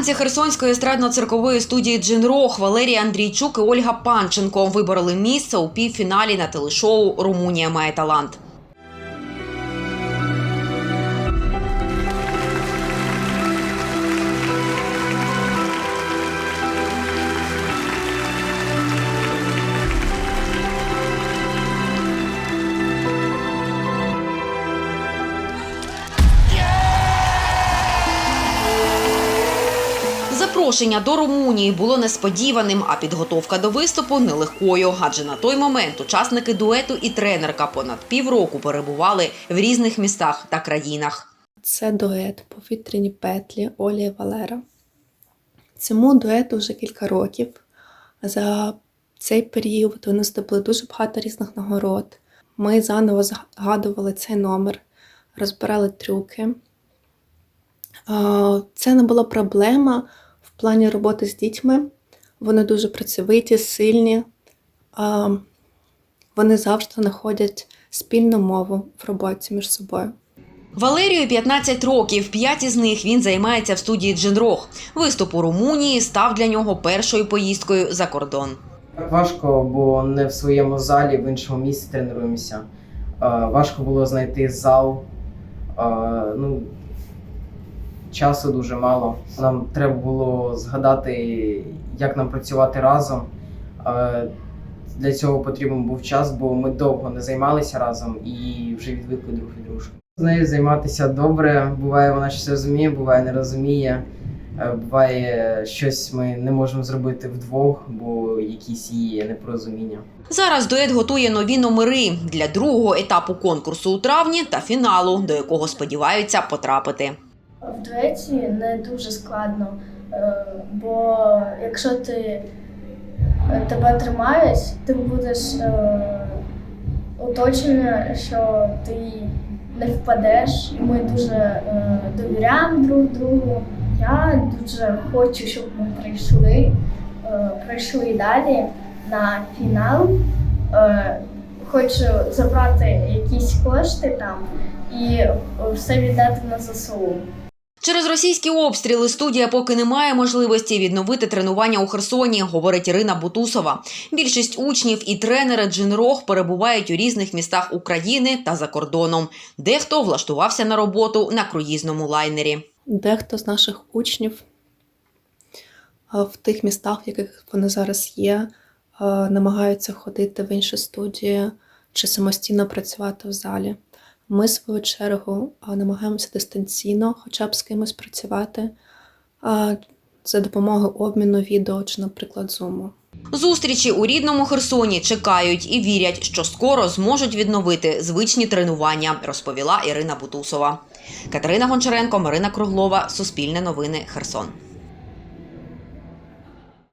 Танці Херсонської естрадно-циркової студії Джинрох Валерій Андрійчук і Ольга Панченко вибороли місце у півфіналі на телешоу Румунія має талант. Запрошення до Румунії було несподіваним, а підготовка до виступу нелегкою. Адже на той момент учасники дуету і тренерка понад півроку перебували в різних містах та країнах. Це дует повітряні петлі Олі і Валера. Цьому дуету вже кілька років. За цей період вони здобули дуже багато різних нагород. Ми заново згадували цей номер, розбирали трюки. Це не була проблема плані роботи з дітьми. Вони дуже працьовиті, сильні. Вони завжди знаходять спільну мову в роботі між собою. Валерію 15 років. П'ять із них він займається в студії Джинрох. Виступ у Румунії став для нього першою поїздкою за кордон. Важко, бо не в своєму залі, в іншому місці тренуємося. Важко було знайти зал. Ну, часу дуже мало. Нам треба було згадати, як нам працювати разом. Е, Для цього потрібен був час, бо ми довго не займалися разом і вже відвикли друг від дружки. З нею займатися добре. Буває, вона щось розуміє, буває, не розуміє. Е, Буває, щось ми не можемо зробити вдвох, бо якісь її непорозуміння. Зараз дует готує нові номери для другого етапу конкурсу у травні та фіналу, до якого сподіваються потрапити. В дуеті не дуже складно, е, бо якщо ти е, тебе тримають, ти будеш е, оточення, що ти не впадеш. Ми дуже довіряємо друг другу. Я дуже хочу, щоб ми прийшли, прийшли далі на фінал. Хочу забрати якісь кошти там і все віддати на ЗСУ. Через російські обстріли студія поки не має можливості відновити тренування у Херсоні, говорить Ірина Бутусова. Більшість учнів і тренери Джинрох перебувають у різних містах України та за кордоном. Дехто влаштувався на роботу на круїзному лайнері. Дехто з наших учнів в тих містах, в яких вони зараз є, намагаються ходити в інші студії чи самостійно працювати в залі. Ми, в свою чергу, намагаємося дистанційно хоча б з кимось працювати за допомогою обміну відео чи, наприклад, зуму. Зустрічі у рідному Херсоні чекають і вірять, що скоро зможуть відновити звичні тренування, розповіла Ірина Бутусова. Катерина Гончаренко, Марина Круглова, Суспільне новини, Херсон.